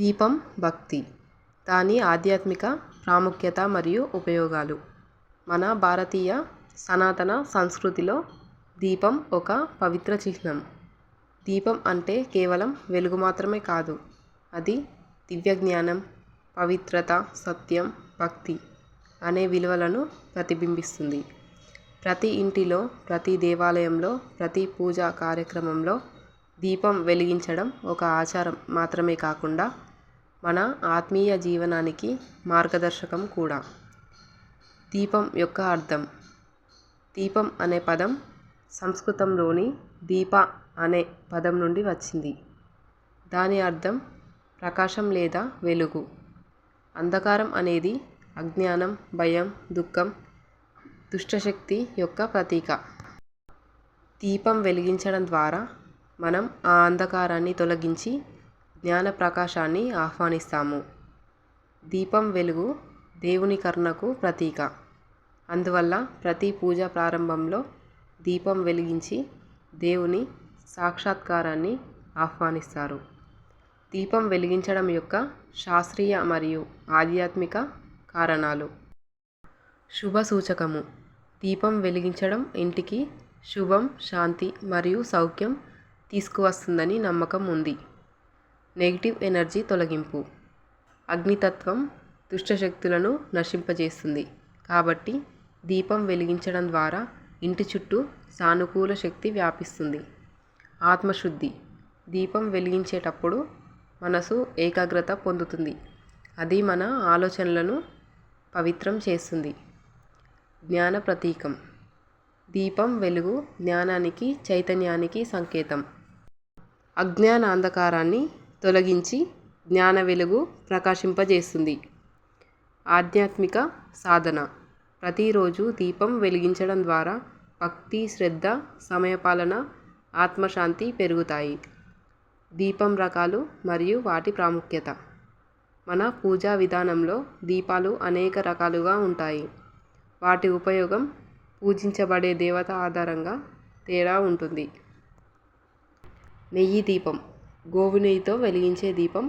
దీపం భక్తి. దాని ఆధ్యాత్మిక ప్రాముఖ్యత మరియు ఉపయోగాలు. మన భారతీయ సనాతన సంస్కృతిలో దీపం ఒక పవిత్ర చిహ్నం. దీపం అంటే కేవలం వెలుగు మాత్రమే కాదు అది దివ్య జ్ఞానం పవిత్రత సత్యం భక్తి అనే విలువలను ప్రతిబింబిస్తుంది. ప్రతి ఇంటిలో ప్రతి దేవాలయంలో ప్రతి పూజా కార్యక్రమంలో దీపం వెలిగించడం ఒక ఆచారం మాత్రమే కాకుండా మన ఆత్మీయ జీవనానికి మార్గదర్శకం కూడా. దీపం యొక్క అర్థం. దీపం అనే పదం సంస్కృతంలోని దీప అనే పదం నుండి వచ్చింది. దాని అర్థం ప్రకాశం లేదా వెలుగు. అంధకారం అనేది అజ్ఞానం భయం దుఃఖం దుష్టశక్తి యొక్క ప్రతీక. దీపం వెలిగించడం ద్వారా మనం ఆ అంధకారాన్ని తొలగించి జ్ఞాన ప్రకాశాన్ని ఆహ్వానిస్తాము. దీపం వెలుగు దేవుని కరుణకు ప్రతీక. అందువల్ల ప్రతి పూజ ప్రారంభంలో దీపం వెలిగించి దేవుని సాక్షాత్కారాన్ని ఆహ్వానిస్తారు. దీపం వెలిగించడం యొక్క శాస్త్రీయ మరియు ఆధ్యాత్మిక కారణాలు. శుభ సూచకము. దీపం వెలిగించడం ఇంటికి శుభం శాంతి మరియు సౌఖ్యం తీసుకువస్తుందని నమ్మకం ఉంది. నెగిటివ్ ఎనర్జీ తొలగింపు. అగ్నితత్వం దుష్టశక్తులను నశింపజేస్తుంది. కాబట్టి దీపం వెలిగించడం ద్వారా ఇంటి చుట్టూ సానుకూల శక్తి వ్యాపిస్తుంది. ఆత్మశుద్ధి. దీపం వెలిగించేటప్పుడు మనసు ఏకాగ్రత పొందుతుంది. అది మన ఆలోచనలను పవిత్రం చేస్తుంది. జ్ఞాన ప్రతీకం. దీపం వెలుగు జ్ఞానానికి చైతన్యానికి సంకేతం. అజ్ఞానాంధకారాన్ని తొలగించి జ్ఞాన వెలుగు ప్రకాశింపజేస్తుంది. ఆధ్యాత్మిక సాధన. ప్రతిరోజు దీపం వెలిగించడం ద్వారా భక్తి శ్రద్ధ సమయపాలన ఆత్మశాంతి పెరుగుతాయి. దీపం రకాలు మరియు వాటి ప్రాముఖ్యత. మన పూజా విధానంలో దీపాలు అనేక రకాలుగా ఉంటాయి. వాటి ఉపయోగం పూజించబడే దేవత ఆధారంగా తేడా ఉంటుంది. నెయ్యి దీపం. గోవునెయ్యితో వెలిగించే దీపం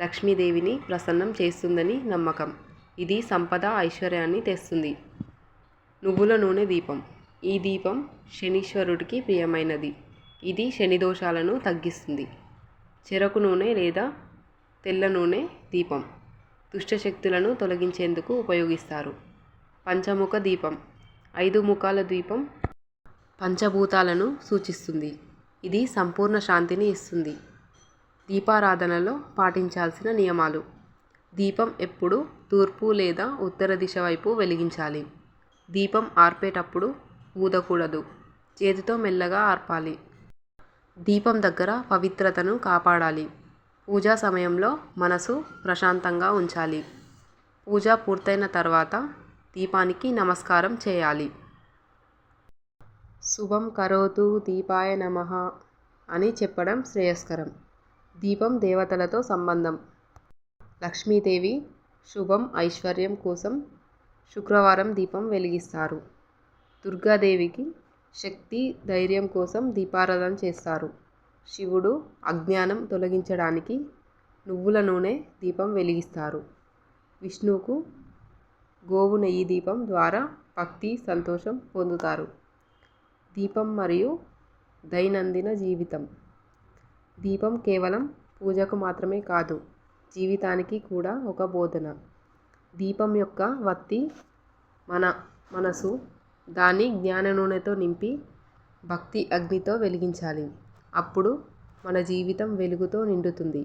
లక్ష్మీదేవిని ప్రసన్నం చేస్తుందని నమ్మకం. ఇది సంపద ఐశ్వర్యాన్ని తెస్తుంది. నువ్వుల నూనె దీపం. ఈ దీపం శనీశ్వరుడికి ప్రియమైనది. ఇది శని దోషాలను తగ్గిస్తుంది. చెరకు నూనె లేదా తెల్ల నూనె దీపం. దుష్టశక్తులను తొలగించేందుకు ఉపయోగిస్తారు. పంచముఖ దీపం. ఐదు ముఖాల దీపం పంచభూతాలను సూచిస్తుంది. ఇది సంపూర్ణ శాంతిని ఇస్తుంది. దీపారాధనలో పాటించాల్సిన నియమాలు. దీపం ఎప్పుడు తూర్పు లేదా ఉత్తర దిశ వైపు వెలిగించాలి. దీపం ఆర్పేటప్పుడు ఊదకూడదు. చేతితో మెల్లగా ఆర్పాలి. దీపం దగ్గర పవిత్రతను కాపాడాలి. పూజా సమయంలో మనసు ప్రశాంతంగా ఉంచాలి. పూజ పూర్తయిన తర్వాత దీపానికి నమస్కారం చేయాలి. శుభం కరోతు దీపాయ నమః అని చెప్పడం శ్రేయస్కరం. దీపం దేవతలతో సంబంధం. లక్ష్మీదేవి శుభం ఐశ్వర్యం కోసం శుక్రవారం దీపం వెలిగిస్తారు. దుర్గాదేవికి శక్తి ధైర్యం కోసం దీపారాధన చేస్తారు. శివుడు అజ్ఞానం తొలగించడానికి నువ్వుల నూనె దీపం వెలిగిస్తారు. విష్ణువుకు గోవు నెయ్యి దీపం ద్వారా భక్తి సంతోషం పొందుతారు. దీపం మరియు దైనందిన జీవితం. దీపం కేవలం పూజకు మాత్రమే కాదు జీవితానికి కూడా ఒక బోధన. దీపం యొక్క వత్తి మన మనసు దాన్ని జ్ఞాన నూనెతో నింపి భక్తి అగ్నితో వెలిగించాలి. అప్పుడు మన జీవితం వెలుగుతో నిండుతుంది.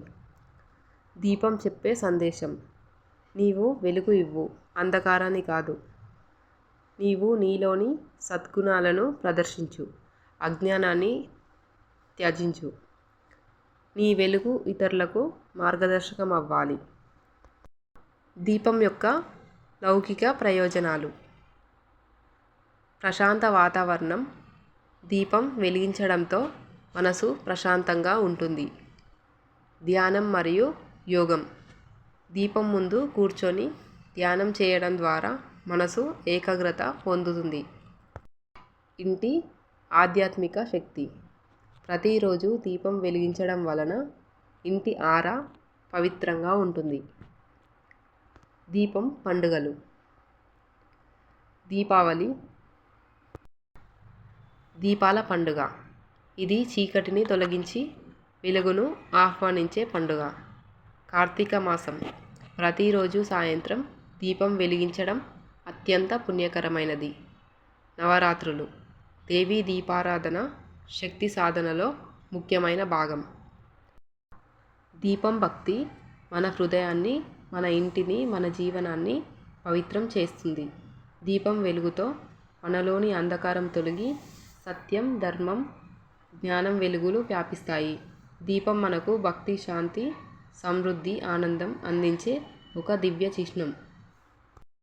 దీపం చెప్పే సందేశం నీవు వెలుగు ఇవ్వు అంధకారాన్ని కాదు. నీవు నీలోని సద్గుణాలను ప్రదర్శించు అజ్ఞానాన్ని త్యజించు. నీ వెలుగు ఇతరులకు మార్గదర్శకం అవ్వాలి దీపం యొక్క లౌకిక ప్రయోజనాలు. ప్రశాంత వాతావరణం. దీపం వెలిగించడంతో మనసు ప్రశాంతంగా ఉంటుంది. ధ్యానం మరియు యోగం. దీపం ముందు కూర్చొని ధ్యానం చేయడం ద్వారా మనసు ఏకాగ్రత పొందుతుంది. ఇంటి ఆధ్యాత్మిక శక్తి. ప్రతిరోజు దీపం వెలిగించడం వలన ఇంటి ఆరా పవిత్రంగా ఉంటుంది. దీపం పండుగలు. దీపావళి. దీపాల పండుగ. ఇది చీకటిని తొలగించి వెలుగును ఆహ్వానించే పండుగ. కార్తీక మాసం. ప్రతిరోజు సాయంత్రం దీపం వెలిగించడం అత్యంత పుణ్యకరమైనది. నవరాత్రులు. దేవీ దీపారాధన శక్తి సాధనలో ముఖ్యమైన భాగం. దీపం భక్తి మన హృదయాన్ని మన ఇంటిని మన జీవనాన్ని పవిత్రం చేస్తుంది. దీపం వెలుగుతో మనలోని అంధకారం తొలగి సత్యం ధర్మం జ్ఞానం వెలుగులు వ్యాపిస్తాయి. దీపం మనకు భక్తి శాంతి సమృద్ధి ఆనందం అందించే ఒక దివ్య చిహ్నం.